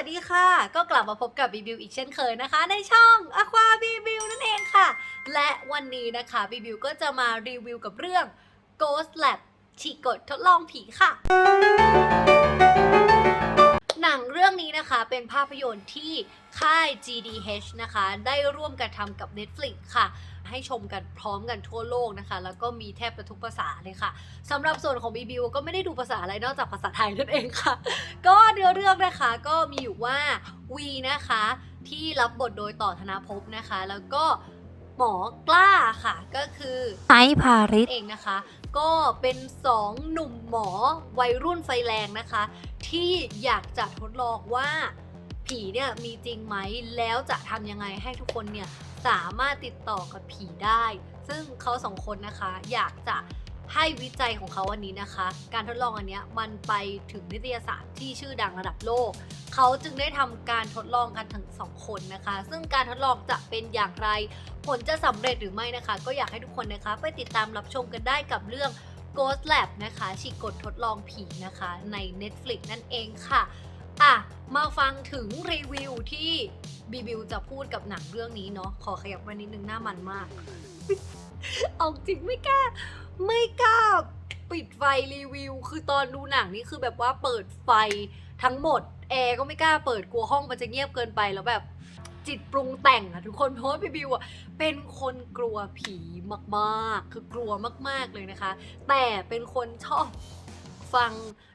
วัสดีค่ะ ก็กลับมาพบกับบีบิวอีกเช่นเคยนะคะ ในช่อง Aqua บีบิวนั่นเองค่ะ และวันนี้นะคะบีบิวก็จะมารีวิวกับเรื่อง Ghost Lab ฉีกกดทดลองผีค่ะ นังเรื่องนี้นะคะเป็นภาพยนตร์ที่ค่าย GDH นะคะ ได้ร่วมกันทำกับ Netflix ค่ะ ให้ชมกันพร้อมกันทั่วโลกนะคะ แล้วก็มีแทบจะทุกภาษาเลยค่ะสำหรับส่วนของบีบิวก็ไม่ได้ดูภาษาอะไรนอกจากภาษาไทยนั่นเองค่ะ ก็เนื้อเรื่องนะคะก็มีอยู่ว่าวีนะคะ ที่รับบทโดยต่อธนาภพนะคะ แล้วก็ หมอกล้าค่ะ ก็คือไอซ์พาริสเองนะคะ ก็เป็นสองหนุ่มหมอวัยรุ่นไฟแรงนะคะ ที่อยากจะทดลองว่าผีเนี่ยมีจริงไหมแล้วจะทำยังไงให้ทุกคนเนี่ยสามารถติดต่อกับผีได้ ซึ่งเขาสองคนนะคะอยากจะ ให้วิจัยของเขาอันนี้นะคะ การทดลองอันเนี้ยมันไปถึงนิตยสารที่ชื่อดังระดับโลก เขาจึงได้ทำการทดลองกันทั้งสองคนนะคะ ซึ่งการทดลองจะเป็นอย่างไร ผลจะสำเร็จหรือไม่นะคะ ก็อยากให้ทุกคนนะคะ ไปติดตามรับชมกันได้กับเรื่อง Ghost Lab นะคะฉีกกดทดลองผีนะคะใน Netflix นั่นเองค่ะอะ มาฟังถึงรีวิวที่บีบิวจะพูดกับหนังเรื่องนี้เนาะขอขยับมานิดนึงหน้ามันมาก เอาจริงไม่กล้า ไม่กล้าปิดไฟรีวิว คือตอนดูหนังนี่คือแบบว่าเปิดไฟทั้งหมด แอร์ก็ไม่กล้าเปิดกลัวห้องมันจะเงียบเกินไปแล้วแบบจิตปรุงแต่งอะทุกคนเพราะว่าพี่บิวอะเป็นคนกลัวผีมากๆ คือกลัวมากๆเลยนะคะ แต่เป็นคนชอบฟัง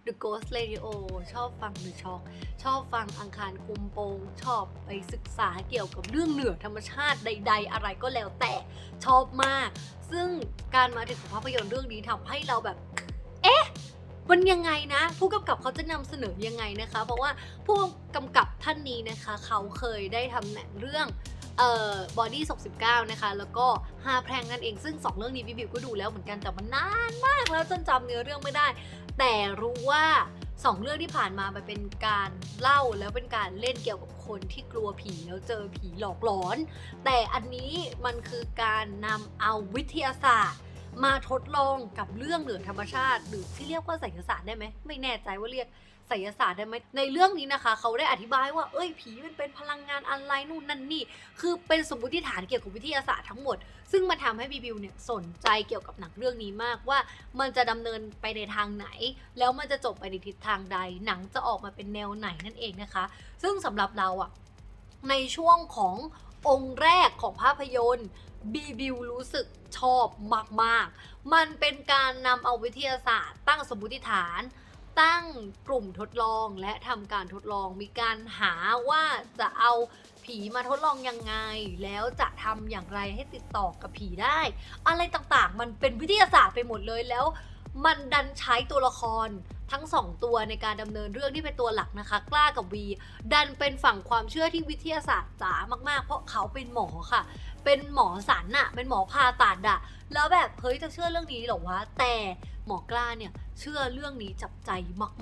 The Ghost Radio ชอบฟัง The Shock ชอบฟังอังคารคุมโปง ชอบไปศึกษาเกี่ยวกับเรื่องเหนือธรรมชาติใด ๆ อะไรก็แล้วแต่ชอบมาก ซึ่งการมาถึงของภาพยนตร์เรื่องนี้ทำให้เราแบบ เอ๊ะมันยังไงนะ ผู้กำกับเขาจะนำเสนอยังไงนะคะ เพราะว่าผู้กำกับท่านนี้นะคะ เขาเคยได้ทำหนังเรื่อง เอ่อบอดี้69นะคะ แล้วก็ห้าแพร่งนั่นเองซึ่ง 2 เรื่องนี้พี่บิวก็ดูแล้วเหมือนกันแต่มันนานมากแล้วจนจำเนื้อเรื่องไม่ได้ แต่รู้ว่าสองเรื่องที่ผ่านมามันเป็นการเล่าแล้วเป็นการเล่นเกี่ยวกับคนที่กลัวผีแล้วเจอผีหลอกหลอน แต่อันนี้มันคือการนำเอาวิทยาศาสตร์ มาทดลองกับเรื่องเหนือธรรมชาติ หรือที่เรียกว่าไสยศาสตร์ได้ไหมไม่แน่ใจว่าเรียก ไสยศาสตร์ได้ไหมในเรื่องนี้นะคะ เขาได้อธิบายว่าเอ้ยผีมันเป็นพลังงานอะไรนู่นนั่นนี่ คือเป็นสมมติฐานเกี่ยวกับวิทยาศาสตร์ทั้งหมด ซึ่งมาทำให้บีบิวเนี่ยสนใจเกี่ยวกับหนังเรื่องนี้มากว่ามันจะดำเนินไปในทางไหน แล้วมันจะจบไปในทิศทางใด หนังจะออกมาเป็นแนวไหนนั่นเองนะคะ ซึ่งสำหรับเราอะในช่วงขององค์แรกของภาพยนตร์บีบิวรู้สึกชอบมาก ๆ มันเป็นการนำเอาวิทยาศาสตร์ตั้งสมมติฐาน ตั้งกลุ่มทดลองและทำการทดลองมีการหาว่าจะเอาผีมาทดลองยังไง แล้วจะทำอย่างไรให้ติดต่อกับผีได้ อะไรต่างๆ มันเป็นวิทยาศาสตร์ไปหมดเลยแล้ว มันดันใช้ตัวละคร ทั้งสองตัวในการดำเนินเรื่องที่เป็นตัวหลักนะคะ กล้ากับวี ดันเป็นฝั่งความเชื่อที่วิทยาศาสตร์จ๋ามากๆ เพราะเขาเป็นหมอค่ะ เป็นหมอสันอะเป็นหมอผ่าตัดอะแล้วแบบเฮ้ยจะเชื่อเรื่องนี้หรอวะแต่หมอกล้าเนี่ยเชื่อเรื่องนี้จับใจ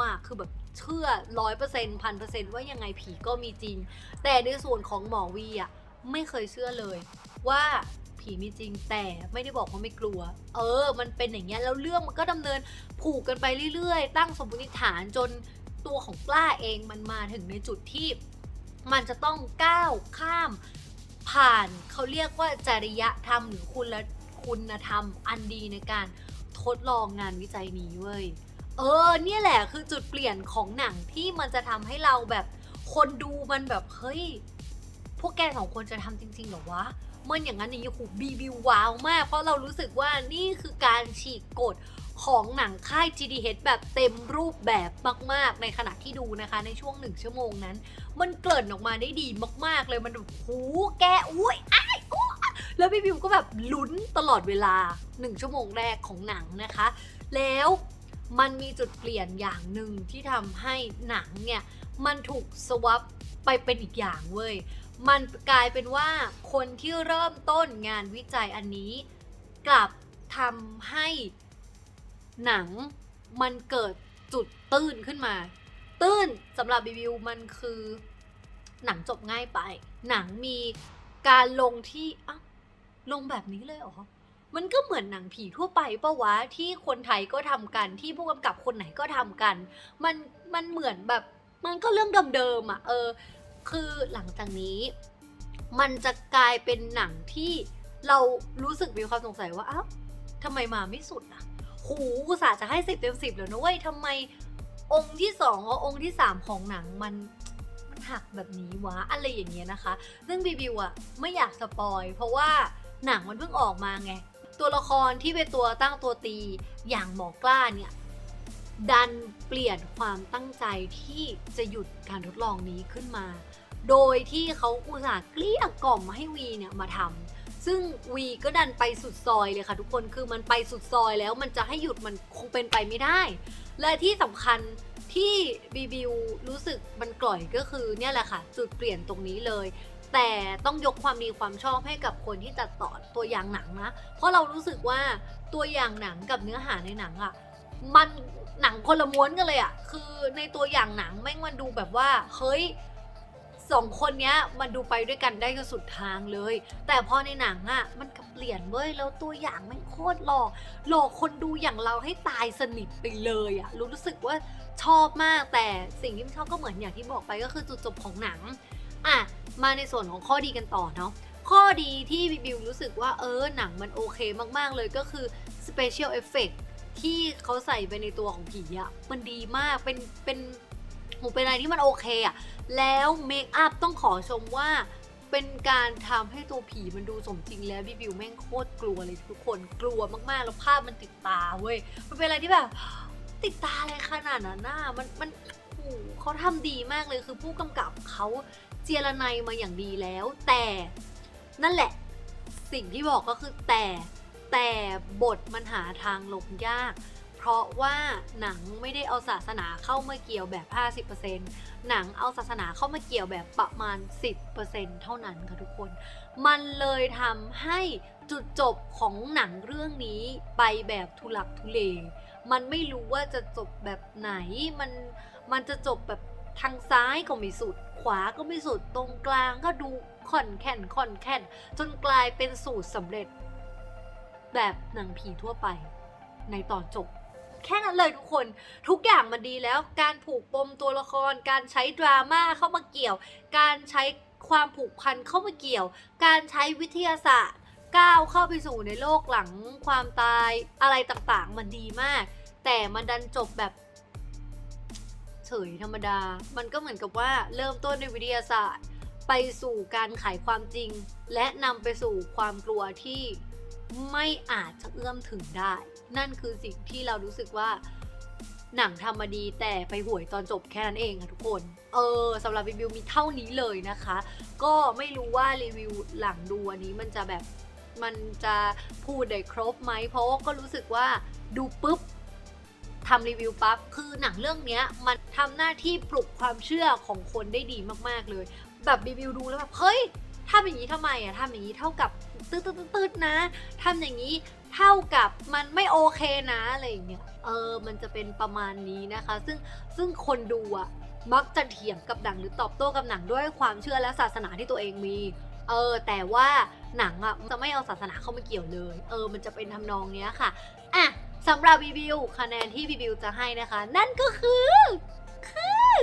มากๆ คือแบบเชื่อร้อยเปอร์เซ็นต์พันเปอร์เซ็นต์ว่ายังไงผีก็มีจริง แต่ในส่วนของหมอวีอะไม่เคยเชื่อเลยว่า ผีมีจริง แต่ไม่ได้บอกว่าไม่กลัว เออ มันเป็นอย่างเงี้ยแล้วเรื่องมันก็ดำเนินผูกกันไปเรื่อยๆ ตั้งสมมติฐานจนตัวของกล้าเองมันมาถึงในจุดที่ มันจะต้องก้าวข้าม ผ่านเขาเรียกว่าจริยธรรมหรือคุณละคุณธรรมอันดีในการทดลองงานวิจัยนี้เว้ยเออ เนี่ยแหละคือจุดเปลี่ยนของหนังที่มันจะทำให้เราแบบคนดูมันแบบเฮ้ยพวกแกสองคนจะทำจริงๆหรอวะ มันอย่างนั้นอย่างนี้หูบีบิวว้าวมาก เพราะเรารู้สึกว่านี่คือการฉีกกฎของหนังค่าย GDH แบบเต็มรูปแบบมาก ๆ ในขณะที่ดูนะคะ ในช่วงหนึ่งชั่วโมงนั้น มันเกริ่นออกมาได้ดีมาก ๆ เลยมันหูแกอุ้ยอ้ายอู้แล้วพี่บิวก็แบบลุ้นตลอดเวลาหนึ่งชั่วโมงแรกของหนังนะคะ แล้วมันมีจุดเปลี่ยนอย่างหนึ่งที่ทำให้หนังเนี่ย มันถูกสวับไปเป็นอีกอย่างเว้ย มันกลายเป็นว่าคนที่เริ่มต้นงานวิจัยอันนี้ กลับทำให้หนังมันเกิดจุดตื้นขึ้นมา ตื้นสำหรับรีวิวมันคือ หนังจบง่ายไป หนังมีการลงที่อ้าวลงแบบนี้เลยเหรอมันก็เหมือนหนังผีทั่วไปปะวะที่คนไทยก็ทำกันที่ผู้กำกับคนไหนก็ทำกัน มันมันเหมือนแบบมันก็เรื่องเดิมๆอะเออ คือหลังจากนี้ มันจะกลายเป็นหนังที่เรารู้สึกมีความสงสัยว่าอ้าวทำไมมาไม่สุดอะหูอุตส่าห์จะให้สิบเต็มสิบแล้วนะเว้ยทำไมองค์ที่สองกับองค์ที่สามของหนังมันมันหักแบบนี้วะอะไรอย่างเงี้ยนะคะ ซึ่งบีบิวอะไม่อยากสปอย เพราะว่าหนังมันเพิ่งออกมาไง ตัวละครที่เป็นตัวตั้งตัวตีอย่างหมอกล้าเนี่ย ดันเปลี่ยนความตั้งใจที่จะหยุดการทดลองนี้ขึ้นมา โดยที่เขาอุตส่าห์เกลี้ยกล่อมให้วีเนี่ยมาทำซึ่งวีก็ดันไปสุดซอยเลยค่ะทุกคนคือมันไปสุดซอยแล้วมันจะให้หยุดมันคงเป็นไปไม่ได้ และที่สำคัญที่บีบิวรู้สึกมันกล่อยก็คือเนี่ยแหละค่ะ จุดเปลี่ยนตรงนี้เลย แต่ต้องยกความดีความชอบให้กับคนที่ตัดต่อตัวอย่างหนังนะ เพราะเรารู้สึกว่าตัวอย่างหนังกับเนื้อหาในหนังอะ่ะ มันหนังคนละม้วนกันเลยอะ่ะคือในตัวอย่างหนังแม่งมันดูแบบว่า เฮ้ยสองคนเนี้ยมันดูไปด้วยกันได้จนสุดทางเลย แต่พอในหนังอะ่ะมันกับเปลี่ยนเว้ยแล้วตัวอย่างแม่งโคตรหลอก หลอกคนดูอย่างเราให้ตายสนิทไปเลยอะ่ะรู้รู้สึกว่าชอบมากแต่สิ่งที่ไม่ชอบก็เหมือนอย่างที่บอกไปก็คือจุดจบของหนังอะมาในส่วนของข้อดีกันต่อเนาะข้อดีที่บิบิวรู้สึกว่าเออหนังมันโอเคมากๆเลยก็คือ Special Effect ที่เขาใส่ไปในตัวของผีอะมันดีมากเป็นเป็นโหเป็นอะไรที่มันโอเคอะแล้วเมคอัพต้องขอชมว่าเป็นการทำให้ตัวผีมันดูสมจริงแล้วบิบิวแม่งโคตรกลัวเลยทุกคนกลัวมากๆ แล้วภาพมันติดตาเว้ยมันเป็นอะไรที่แบบ ติดตาอะไรขนาดนั้นน่ะมันมันโอ้โหเขาทำดีมากเลยคือผู้กำกับเขาเจรไนยมาอย่างดีแล้ว แต่นั่นแหละ สิ่งที่บอกก็คือแต่ แต่บทมันหาทางลงยาก เพราะว่าหนังไม่ได้เอาศาสนาเข้ามาเกี่ยวแบบ 50%หนังเอาศาสนาเข้ามาเกี่ยวแบบประมาณ 10%เท่านั้นค่ะทุกคน มันเลยทำให้จุดจบของหนังเรื่องนี้ไปแบบทุลักทุเล มันไม่รู้ว่าจะจบแบบไหน มันมันจะจบแบบทางซ้ายก็ไม่สุด ขวาก็ไม่สุด ตรงกลางก็ดูค่อนแค่นค่อนแค่นจนกลายเป็นสูตรสำเร็จ แบบหนังผีทั่วไป ในตอนจบ แค่นั้นเลยทุกคนทุกอย่างมันดีแล้ว การผูกปมตัวละคร การใช้ดราม่าเข้ามาเกี่ยว การใช้ความผูกพันเข้ามาเกี่ยว การใช้วิทยาศาสตร์ก้าวเข้าไปสู่ในโลกหลังความตายอะไรต่างๆ มันดีมาก แต่มันดันจบแบบเฉยธรรมดา มันก็เหมือนกับว่าเริ่มต้นในวิทยาศาสตร์ ไปสู่การไขความจริง และนำไปสู่ความกลัวที่ ไม่อาจจะเอื้อมถึงได้ นั่นคือสิ่งที่เรารู้สึกว่าหนังทำมาดีแต่ไปห่วยตอนจบแค่นั้นเองค่ะทุกคน เออสำหรับรีวิวมีเท่านี้เลยนะคะ ก็ไม่รู้ว่ารีวิวหลังดูอันนี้มันจะแบบมันจะพูดได้ครบไหม เพราะว่าก็รู้สึกว่าดูปุ๊บทำรีวิวปั๊บคือหนังเรื่องนี้มันทำหน้าที่ปลุกความเชื่อของคนได้ดีมากๆเลย แบบรีวิวดูแล้วแบบเฮ้ยทำอย่างนี้ทำไมอะทำอย่างนี้เท่ากับ ตืดตืดตืดนะทำอย่างนี้เท่ากับมันไม่โอเคนะอะไรอย่างเงี้ยเออมันจะเป็นประมาณนี้นะคะ ซึ่งซึ่งคนดูอะมักจะเถียงกับหนังหรือตอบโต้กับหนังด้วยความเชื่อและศาสนาที่ตัวเองมี เออ แต่ว่าหนังอะจะไม่เอาศาสนาเข้ามาเกี่ยวเลย เออ มันจะเป็นทำนองเนี้ยค่ะอะสำหรับรีวิวคะแนนที่รีวิวจะให้นะคะ นั่นก็คือ คือ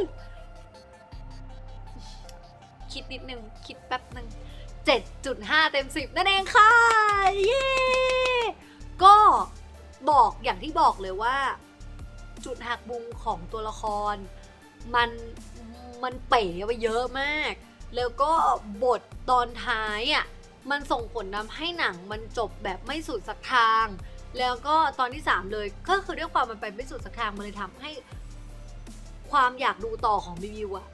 คิดนิดนึง คิดแป๊บนึง 7.5 เต็ม 10 นั่นเองค่ะ เย้ ก็บอกอย่างที่บอกเลยว่า จุดหักมุมของตัวละคร มันมันเป๋ไปเยอะมาก แล้วก็บทตอนท้ายอะมันส่งผลทำให้หนังมันจบแบบไม่สุดสักทาง แล้วก็ตอนที่ 3 เลยก็คือด้วยความมันไปไม่สุดสักทางมันเลยทำให้ ความอยากดูต่อของบิวิวอะ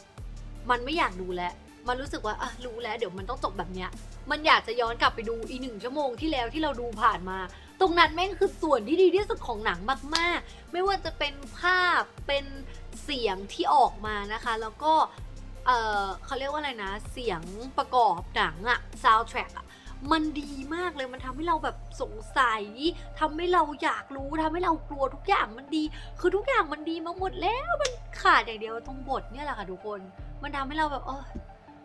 มันไม่อยากดูแล้ว มันรู้สึกว่าอะรู้แล้วเดี๋ยวมันต้องจบแบบเนี้ย มันอยากจะย้อนกลับไปดูอีหนึ่งชั่วโมงที่แล้วที่เราดูผ่านมา ตรงนั้นแม่งคือส่วนที่ดีที่สุดของหนังมาก ๆ ไม่ว่าจะเป็นภาพเป็นเสียงที่ออกมานะคะ แล้วก็เออเขาเรียกว่าอะไรนะ เสียงประกอบหนังอะ soundtrack อะมันดีมากเลยมันทำให้เราแบบสงสัยทำให้เราอยากรู้ทำให้เรากลัวทุกอย่างมันดี คือทุกอย่างมันดีมาหมดแล้วมันขาดอย่างเดียวตรงบทเนี่ยแหละค่ะทุกคน มันทำให้เราแบบเออ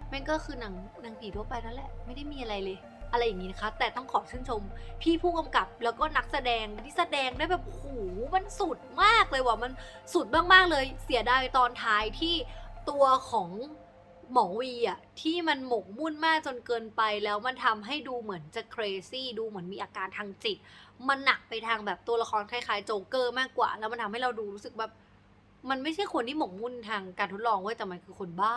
แม่งก็คือหนังหนังผีทั่วไปนั่นแหละ ไม่ได้มีอะไรเลย อะไรอย่างนี้นะคะ แต่ต้องขอชื่นชม พี่ผู้กำกับแล้วก็นักแสดงที่แสดงได้แบบโอ้โหมันสุดมากเลยว่ะมันสุดมากๆเลย เสียดายตอนท้ายที่ตัวของหมอวีอะที่มันหมกมุ่นมากจนเกินไปแล้วมันทำให้ดูเหมือนจะ crazy ดูเหมือนมีอาการทางจิต มันหนักไปทางแบบตัวละครคล้ายๆโจ๊กเกอร์มากกว่า แล้วมันทำให้เราดูรู้สึกแบบ มันไม่ใช่คนที่หมกมุ่นทางการทดลองเว้ยแต่มันคือคนบ้า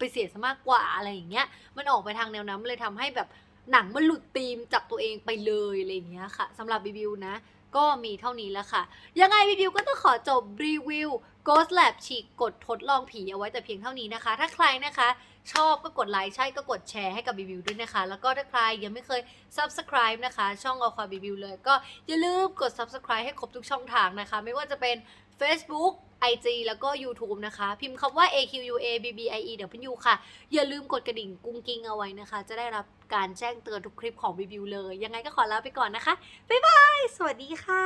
ไปเสียซะมากกว่าอะไรอย่างเงี้ย มันออกไปทางแนวนั้นเลยทำให้แบบหนังมันหลุดธีมจากตัวเองไปเลยอะไรอย่างเงี้ยค่ะสำหรับรีวิวนะ ก็มีเท่านี้แล้วค่ะ ยังไงรีวิวก็ต้องขอจบรีวิว Ghost Lab ฉีกกดทดลองผีเอาไว้แต่เพียงเท่านี้นะคะ ถ้าใครนะคะ ชอบก็กดไลค์ใช่ก็กดแชร์ให้กับรีวิวด้วยนะคะ แล้วก็ถ้าใครยังไม่เคย Subscribe นะคะ ช่องเอาความรีวิวเลย ก็อย่าลืมกด Subscribe ให้ครบทุกช่องทางนะคะ ไม่ว่าจะเป็น Facebook IG แล้วก็ YouTube นะคะ พิมพ์คำว่า AQUA BBIE W ค่ะ อย่าลืมกดกระดิ่งกุ้งกิ้งเอาไว้นะคะ จะได้รับการแจ้งเตือนทุกคลิปของรีวิวเลย ยังไงก็ขอลาไปก่อนนะคะ บ๊ายบาย สวัสดีค่ะ